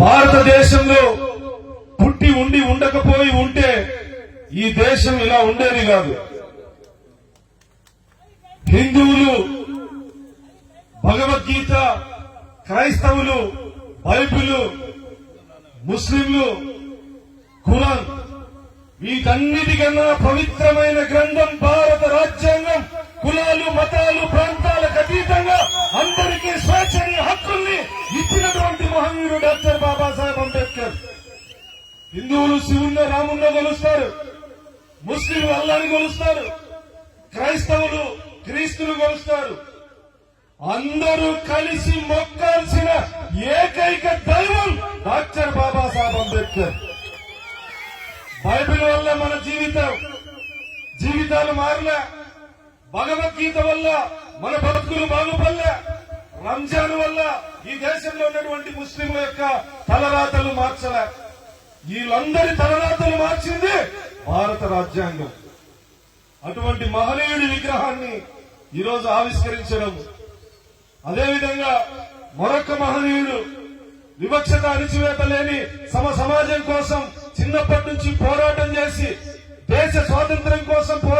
భారతదేశంలో పుట్టి ఉండి ఉండకపోయి ఉంటే ఈ దేశం ఇలా ఉండేది కాదు. హిందువులు భగవద్గీత క్రైస్తవులు బైబిల్ ముస్లింలు ఖురాన్ వీటన్నిటికన్నా పవిత్రమైన గ్రంథం భారత రాజ్యాంగం కులాలు మతాలు ప్రాంతాలకు అతీతంగా ఇచ్చినటువంటి మహనీయుడు డాక్టర్ బాబాసాహెబ్ అంబేద్కర్. హిందువులు శివుణ్ణి రాముణ్ణి కొలుస్తారు. ముస్లింలు అల్లాని కొలుస్తారు. క్రైస్తవులు క్రీస్తులు కొలుస్తారు. అందరూ కలిసి మొక్కాల్సిన ఏకైక దైవం డాక్టర్ బాబాసాహెబ్ అంబేద్కర్. బైబిల్ వల్ల మన జీవితం జీవితాలు మారిన భగవద్గీత వల్ల మన బతుకులు బాగుపడలే. రంజాన్ వల్ల ఈ దేశంలో ఉన్నటువంటి ముస్లింల యొక్క తలరాతలు మార్చలే. వీళ్ళందరి తలరాతలు మార్చింది భారత రాజ్యాంగం. అటువంటి మహనీయుడి విగ్రహాన్ని ఈరోజు ఆవిష్కరించడం. అదేవిధంగా మరొక మహనీయుడు వివక్షత అణిచివేత లేని సమ సమాజం కోసం చిన్నప్పటి నుంచి పోరాటం చేసి దేశ స్వాతంత్ర్యం కోసం పోరాటం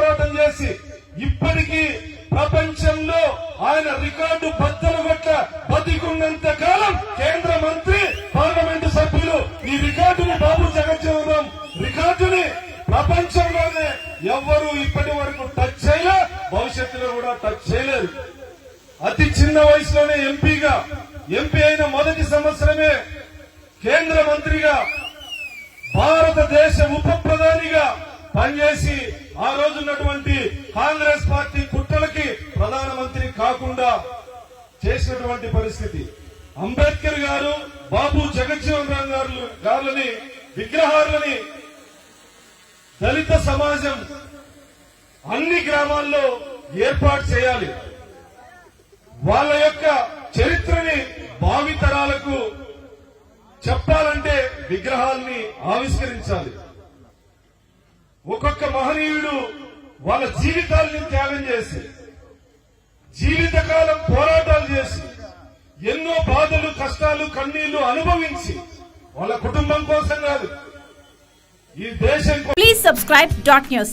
ఆయన రికార్డు బద్దలు కొట్ట బతికున్నంత కాలం కేంద్ర మంత్రి పార్లమెంటు సభ్యులు ఈ రికార్డుని బాబు జగజ్జీవనం రికార్డుని ప్రపంచంలోనే ఎవ్వరూ ఇప్పటి వరకు టచ్ చేయలే భవిష్యత్తులో కూడా టచ్ చేయలేరు. అతి చిన్న వయసులోనే ఎంపీగా ఎంపీ అయిన మొదటి సంవత్సరమే కేంద్ర మంత్రిగా భారతదేశ ఉప ప్రధానిగా పనిచేసి ఆ రోజున్నటువంటి కాంగ్రెస్ పార్టీ కుట్రలకి ప్రధానమంత్రి కాకుండా చేసినటువంటి పరిస్థితి. అంబేద్కర్ గారు బాబు జగజ్జీవన్ రామ్ గారు గారులని విగ్రహాలని దళిత సమాజం అన్ని గ్రామాల్లో ఏర్పాటు చేయాలి. వాళ్ళ యొక్క చరిత్రని భావితరాలకు చెప్పాలంటే విగ్రహాల్ని ఆవిష్కరించాలి. ఒక్కొక్క మహనీయుడు వాళ్ళ జీవితాల్ని త్యాగం చేసి జీవితకాలం పోరాటాలు చేసి ఎన్నో బాధలు కష్టాలు కన్నీళ్ళు అనుభవించి వాళ్ళ కుటుంబం కోసం కాదు ఈ దేశం ప్లీజ్ సబ్స్క్రైబ్ డాట్ న్యూస్.